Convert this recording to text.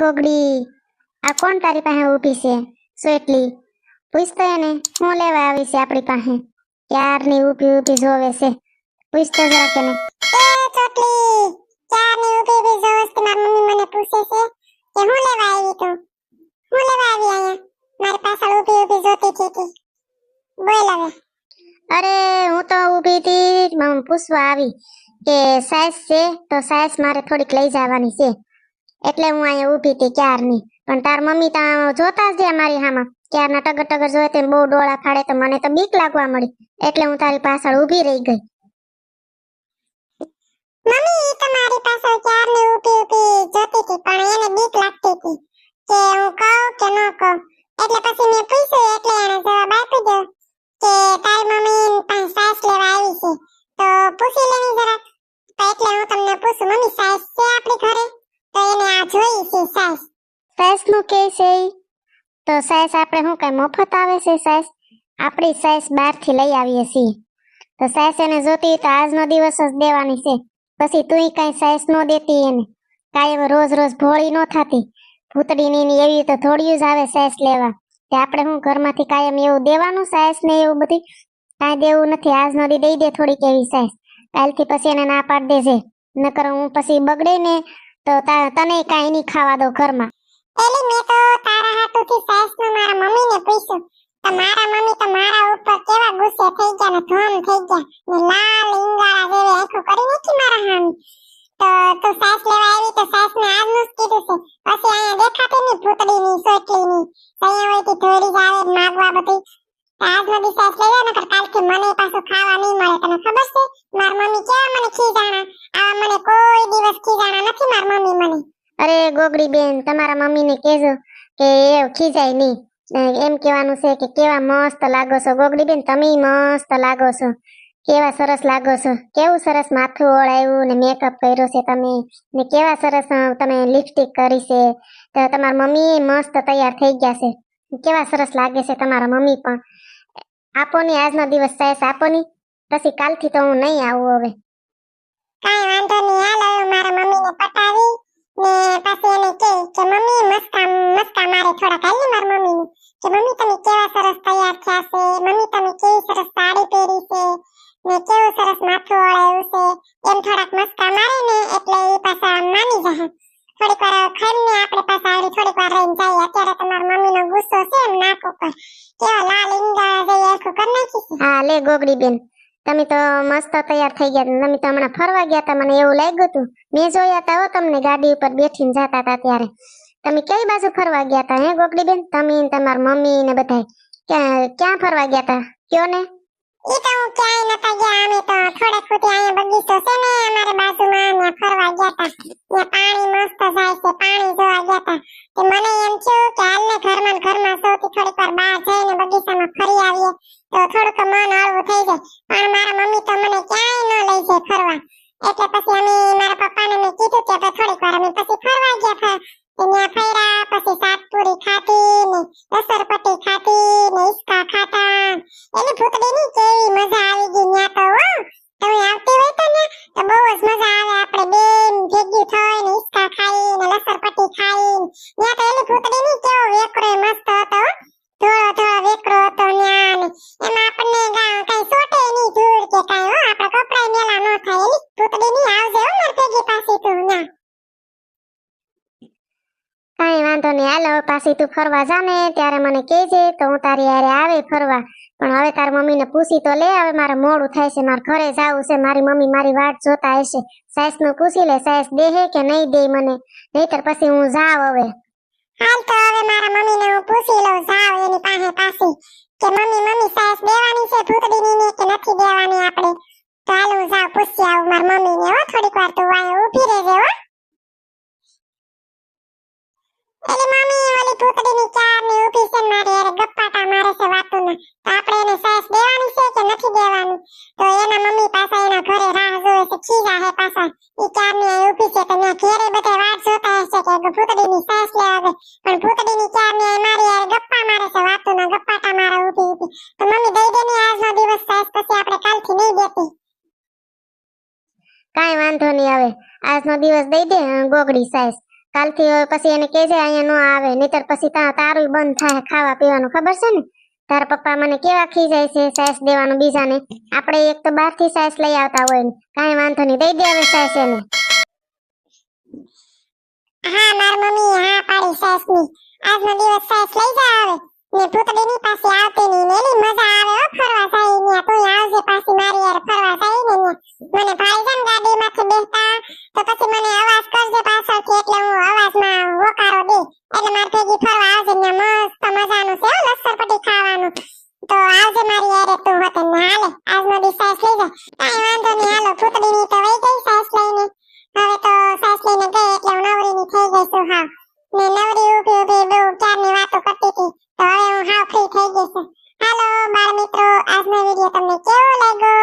ગોગડી. આ કોણ તારી પાસે ઊભી છે? સ્વેટલી પૂછતો એને હું લેવા આવી છે આપણી પાસે? ક્યારની ઊભી ઊભી જોવે છે? પૂછતો જરા કે ને એ ચોટલી ક્યારની ઊભી ઊભી જોવસ્તી મારી મમ્મી મને પૂછે છે કે હું લેવા આવી તું? હું લેવા આવી આયા મારી પાછળ ઊભી ઊભી જોતી હતી તી. બોલ હવે. અરે હું તો ઊભી હતી મમ પૂછવા આવી કે સાઈઝ છે તો સાઈઝ મારે થોડીક લઈ જવાની છે. એટલે હું અહીંયા ઊભી હતી ક્યારની? પણ તાર મમ્મી તો જોતા જ મારી હામાં. ક્યારના ટગર ટગર જોયે તે બહુ ડોળા ફાડે તો મને તો બીક લાગવા મળી. એટલે હું તારી પાછળ ઊભી રહી ગઈ. મમ્મી તમારી પાછળ ક્યારની ઊભી ઊભી જોતી હતી, પણ એને બીક લાગતી હતી. કે હું કહું કે ન કહું. એટલે પછી મેં પૂછ્યું, એટલે એને જવાબ આપી દો કે તારી મમ્મી પાસે સાસ લેવા આવી છે. તો પૂછી લેવી જરા. એટલે હું તમને પૂછું, મમ્મી, સાસ છે આપણી ઘરે? જોઈ છે સાસ. સાઈઝનું કે છે તો સાઈઝ આપણે શું કઈ મફત આવે છે સાઈઝ આપણી સાઈઝ બહારથી લઈ આવીએ છીએ. તો સાઈઝ એને જોતી તો આજનો દિવસ જ દેવાની છે. પછી તું કઈ સાઈઝ નો દેતી એને. કાંઈ રોજ રોજ ભોળી ન થતી. ભૂતડીની ને એવી તો થોડી જ આવે સાઈઝ લેવા. તે આપણે હું ઘરમાંથી કાયમ એવું દેવાનું સાઈઝ ને એવું બધી? કાંઈ દેવું નથી. આજનો દી દઈ દે થોડીક એવી સાઈઝ કાલથી પછી એને ના પાડ દેજે. નકર હું પછી બગડે ને તો તને કાંઈ નહીં ખાવા દો ઘરમાં. એટલે મેં તો તારા હાથોથી સાસનું મારા મમ્મીને પૂછ્યું, તો મારા મમ્મી તો મારા ઉપર કેવા ગુસ્સે થઈ ગયા ને ધોમ થઈ ગયા ને લાલ ઇંગારા જેવી આંખો કરી નાખી મારા હામી? તો તું સાસ લેવા આવી તો સાસ ને આજનું જ કીધું છે. પછી અહીંયા દેખાતી ની ભૂતડી ની સોટલી ની અહીંયા હોય થોડી જ આવે માગવા બધી. આજનો દી સાસ લેવા નકર કાલથી મને પાછું ખાવા નહીં મળે. તને ખબર છે? માર મમ્મી કેવા મને ખીજાણા આવા મને કોઈ દિવસ ખીજાણા નથી માર મમ્મી મને. અરે ગોગડી બેન, તમારા મમ્મીને કહેજો કે એ ખીજાય નહીં. એમ કહેવાનું છે કે કેવા મસ્ત લાગો છો. ગોગડી બેન, તમે મસ્ત લાગો છો. કેવા સરસ લાગો છો. કેવું સરસ માથું ઓળાયું ને મેકઅપ કર્યો છે તમે. ને કેવા સરસ તમે લિપસ્ટિક કરી છે. તો તમારા મમ્મી મસ્ત તૈયાર થઈ ગયા છે. કેવા સરસ લાગે છે તમારા મમ્મી પણ. આપો ની આજનો દિવસ સાહેબ આપો ની પછી કાલથી તો હું નહીં આવું હવે. કાંઈ વાંધો નહીં હાલ હવે મારા મમ્મીને પટાવી ને પાછી એને કે કે મમ્મી મસ્કા મસ્કા મારે થોડાક હાલી માર મમ્મીને. કે મમ્મી તમે કેવા સરસ તૈયાર થયા છે? મમ્મી તમે કેવી સરસ સાડી પહેરી છે? ને કેવું સરસ માથું ઓળાયું છે? એમ થોડાક મસ્કા મારે ને એટલે એ પાછા માની જાય. થોડીક વાર ખાઈને આપણે પાછા આવડી થોડીક વાર રહીને જઈએ. અત્યારે તમારા મમ્મીનો ગુસ્સો છે એમ નાક ઉપર. કેવા લાલ ઈંગા જેવી આખું કરી નાખી હા લે ગોગડી બેન તમે તો મસ્ત તૈયાર થઈ ગયા તમે તો હમણાં ફરવા ગયા હતા. મને એવું લાગ્યું હતું. મેં જોયા હતા હો તમને ગાડી ઉપર બેઠીને જતા હતા ત્યારે. તમે કઈ બાજુ ફરવા ગયા હતા, હે ગોગડી બેન તમે તમારી મમ્મી ને બધા ક્યાં ક્યાં ફરવા ગયા હતા? કયો ને? એ તો હું ક્યાંય નતા ગયા. અમે તો થોડે ખૂટી અહીંયા બગીચો છે ને, અમારે બાજુમાં ત્યાં ફરવા ગયા હતા. ત્યાં પાણી થઈ જાય પણ મારા મમ્મી તો મને ક્યાંય ન લઈ જાય ફરવા. એટલે પછી અમે મારા પપ્પાને મેં કીધું કે ભાઈ થોડીક વાર અમે પછી ફરવા ગયા ત્યાં ફર્યા, પછી સાતપુરી ખાધી ને લસરપટ્ટી ખાધી. ને હિસકા ખાતા એની ભૂતડીની કેવી મજા આવી ગઈ ત્યાં તો હો. તમે આવતી હોય તો ને તો બહુ જ મજા આવે. આપણે બેન ભેગી થઈને હિસકા ખાઈ ને લસરપટ્ટી ખાઈ ત્યાં તો એની ભૂતડીની કેવો વેકરો એ મસ્ત હતો હો ધોળો ધોળો વેકરો હતો ન્યા ને એમાં આપણને ગા- કઈ સોટે નહીં ધૂળ કે કઈ હો આપણે કપડાય મેલા ન થાય એની ભૂતડીની આવજે હો માર ભેગી પાછી તું ન્યા કાંઈ વાંધો નહીં હાલો પાછી તું ફરવા જાને ત્યારે મને કહેજે, તો હું તારી યારે આવે ફરવા. પણ હવે તાર મમ્મીને પૂછી તો લે, હવે મારે મોડું થાય છે, મારે ઘરે જવું છે, મારી મમ્મી મારી વાટ જોતા હશે. સાસ પૂછી લે, સાસ દેહે કે નહીં દે મને? નહીતર પછી હું જાવ હવે. હાલ તો હવે મારા મમ્મીને હું પૂછી લઉં જાવ એની પાસે પાછી. કે મમ્મી મમ્મી, સાસ દેવાની છે, ભૂતડીની ને કે નથી દેવાની આપણે? તો હાલ હું જાવ પૂછી આવું મારા મમ્મીને. હો, થોડીક વાર તું વાય ઊભી રહેજે, હો. એટલે મમ્મી ઓલી ભૂતડીની ચારની ઊભી છે ને મારી હારે ગપ્પાટા મારે છે વાતુના. તો આપણે એને સાસ દેવાની છે કે નથી દેવાની? તો એના મમ્મી પાસે એના ઘરે રાહ જોવે છે ખીજા હે પાછા. ઈ ચારની ઊભી છે તો ત્યાં ઘેરે બધે વાત જોતા હશે કે ભૂતડીની સાસ લેવા આવે પણ ભૂતડીની ચારની મારી હારે ગપ્પા મારે છે, વાતુના ગપ્પાટા મારે ઊભી ઊભી. તો મમ્મી દઈ દે ને આજનો દિવસ સાસ પછી આપણે કાલથી નહીં દેતી. કાઈ વાંધો નહીં હવે. આજનો દિવસ દઈ દે, ગોગડી સાઈસ કાલથી પછી એને કહેજે અહીંયા ન આવે, નહીતર પછી ત્યાં તારું બંધ થાય ખાવા પીવાનું, ખબર છે ને? તારા પપ્પા મને કેવા ખીજાય છે સાસ દેવાનું બીજાને? આપણે એક તો બહારથી સાસ લઈ આવતા હોય ને, કાંઈ વાંધો નહીં, દઈ દે હવે સાસ એને. હા, માર મમ્મી હા, પાડી સાસની. આજનો દિવસ સાસ લઈ જા આવે ને ભૂતડીની પાસે આવતી ની ને મજા આવે ફરવા જાય ને તું આવજે પાછી મારી યાર ફરવા જાય ને મને ભાઈ જાન ગાડીમાંથી હતા તો પછી મને અવાજ કરજે પાછળથી એટલે હું અવાજમાં હોકારો દે એટલે મારે ભેગી ફરવા આવજે ને મસ્ત મજાનું છે લસરપટી ખાવાનું. તો આવજે મારી યારે તું હોતે ને હાલે. આજનો દી સાસ લઈ જા. કાંઈ વાંધો નહીં, હાલો પૂતળીની તો વહી ગઈ સાસ લઈને. હવે તો સાસ લઈને ગઈ એટલે હું નવરીની થઈ ગઈ છું હા ને નવરી ઊભી ઊભી બહુ ક્યારની વાતો કરતી હતી, તો હવે હું હાવ ફ્રી થઈ ગઈ છું. હાલો, બાળ મિત્રો, આજનો વીડિયો તમને કેવો લાગ્યો?